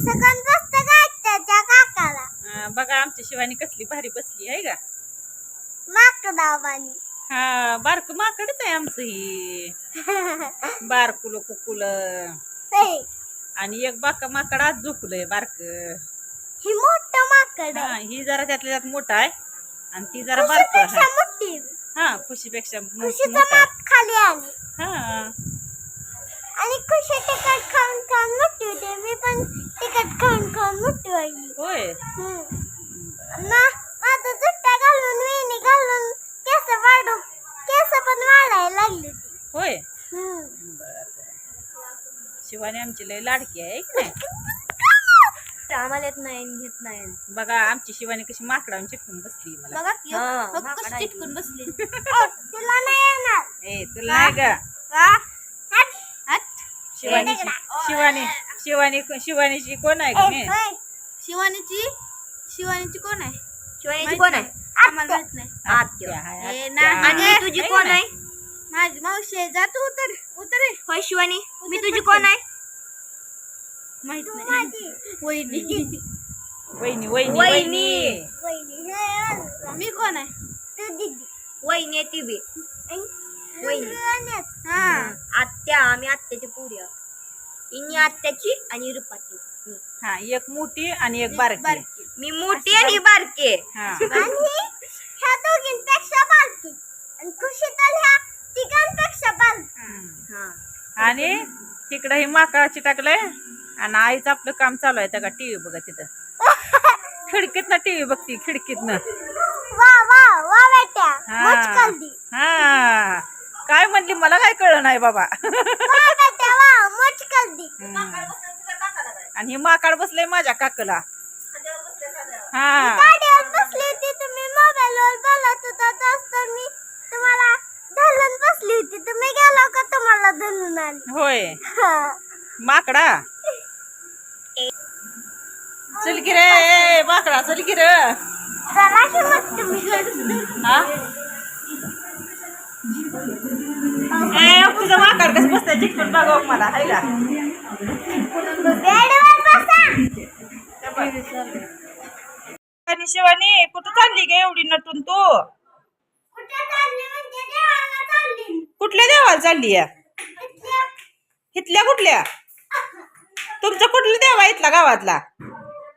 सगळं बसतं का त्याच्या काकाला. बघा आमची शिवानी कसली भारी बसली आहे का? हा बारक माकडच आहे आमचं ही. बारकुल कुकुल. आणि एक बाका माकड आज झोपलंय बारक. ही मोठं माकड. हा ही जरा त्यातल्या त्यात मोठा आहे. आणि ती जरा बारक मोठी. हा खुशीपेक्षा मो- खुशीचं मोठा आहे. माप खाली आली. हा. आणि खुशी तिखट खाऊन खाऊन मोठी होते. मी पण होय. माझं घालून वेणी घालून केस वाढू. केस पण वाढायला लागली होय. शिवानी आमची लय लाडकी आहे की नाही आम्हाला येत नाही घेत नाही. बघा आमची शिवानी कशी माकडावून चिटकून बसली मला. बघा की, हो, फक्त चिटकून बसली. ओ, तुला नाही येणार. ए तुला नाही ग. हट. हट. शिवानी शिवानी. शिवानी शिवानीची कोण आहे का मी. शिवानीची? शिवानीची कोण आहे? शिवानीची कोण. आहे? आम्हाला माहीत नाही आत्या. आहे, ए, आत्या. नाही. आणि तुझी कोण आहे? माझी मावशी आहे. जा तू उतर. उतर. रे. होय शिवानी? मी तुझी. कोण आहे? माहीत नाही. वहिनी. वहिनी वहिनी वहिनी. मी कोण आहे? तू दिदी. वहिनी आहे ती बी. वहिनी. वहिनी हा. आत्या आम्ही आत्याची पुरी आहोत. इनी आत्याची आणि रुपाची. मी. हा एक मोठी आणि एक बारकी. बारकी. मी मोठी आणि बारकी. हा. आणि ह्या दोघींपेक्षा बारकी. आणि खुशी तर ह्या तिघांपेक्षा बारकी. हम्म. हा. आणि तिकडं हे माकाची टाकलंय. आणि आईचं आपलं काम चालू आहे. त्या टीव्ही बघा तिथं. खिडकीतनं टीव्ही बघती खिडकीतनं वा वा वा बेट्या. हा. हा. काय म्हणली मला काय कळलं नाही बाबा बेट्या वा मुचकल दी आणि हे माकाड बसलंय माझ्या काकला. हा. बसली होती तुम्ही बोलत होता मी तुम्हाला धरून बसली होती. तुम्ही गेला का तुम्हाला धरून आली? होय. हा. माकडा. चल की रे ए, माकडा चल की रे. चला की मग तुम्ही हा? ए तुझं माकड कसं झाला आहे का? शिवानी कुठं चालली गे एवढी नटून तू? कुठल्या देवाला चालली या? इथल्या- कुठल्या? तुमचा कुठला देवा इथला गावातला?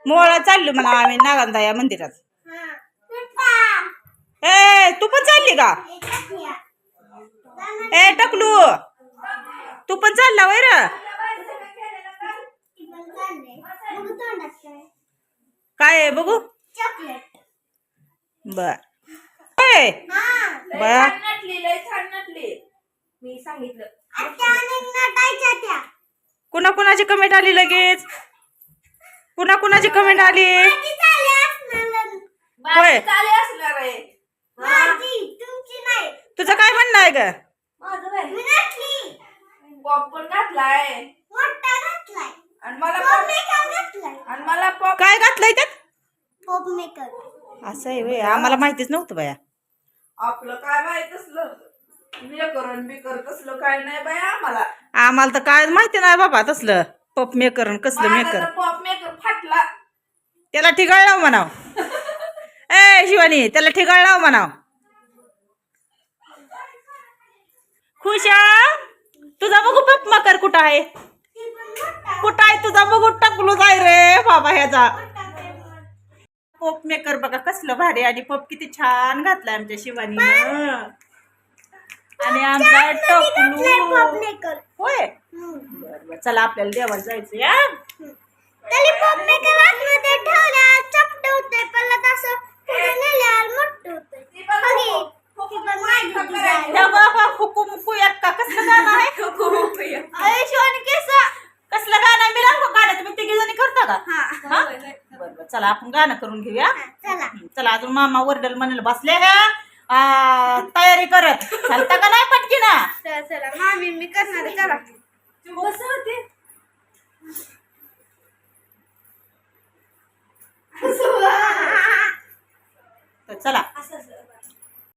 मोळा चाललो म्हणा आम्ही नागंदा या मंदिरात. ए तू पण चालली का? ए टकलू. तू पण चालला वैर. काय. आहे बघू. बर. हा कुणा कुणाची कमेंट आली लगेच? कुणा कुणाची कमेंट आली? होय. तुझं काय म्हणणं आहे ग? पॉपकॉर्न घातलाय. मोठा घातलाय. आणि मला पॉप मेकर घातलाय. आणि मला पॉप काय घातलंय त्यात? पॉप मेकर असं आहे व्हय. आम्हाला माहितीच नव्हतं बाया. आपलं काय माहीत असलं? करून बी करत असलं काय नाही बाय आम्हाला. आम्हाला तर काय माहिती नाही बाबा तसलं. पप मेकर आणि कसलं मेकर पॉप मेकर फाटला. त्याला ठिकाळ लाव म्हणाव. ए शिवानी त्याला ठिकाळ लाव म्हणाव. खुशा तुझा बघू पप मकर कुठं आहे? कुठं आहे तुझा? बघू टाकलो जाय रे बाबा ह्याचा. पप मेकर बघा कसलं भारी आणि पप किती छान घातलाय आमच्या शिवानीनं. आणि आमचा मेकर. होय. बरं, बरं. चला आपल्याला देवाला जायचं या त्याला पॉप मेकर आतमध्ये ठेवल्या चपट होते परत असं पुढे नेल्यावर मोठं होतं बघी ती पण माझी design. या बाबा हुकू मुकू का कसलं गाणं आहे अरे शिवानी केस कसलं गाणं आहे? मी रांगो गाणं तुम्ही तिघी जणी करता का हा? बरं बरं चला आपण गाणं करून घेऊया. चला. चला अजून मामा वरडल म्हणाल बसले का आ, तयारी करत. चालता का नाही पटकी ना चला चला. मामी मी करणार चला.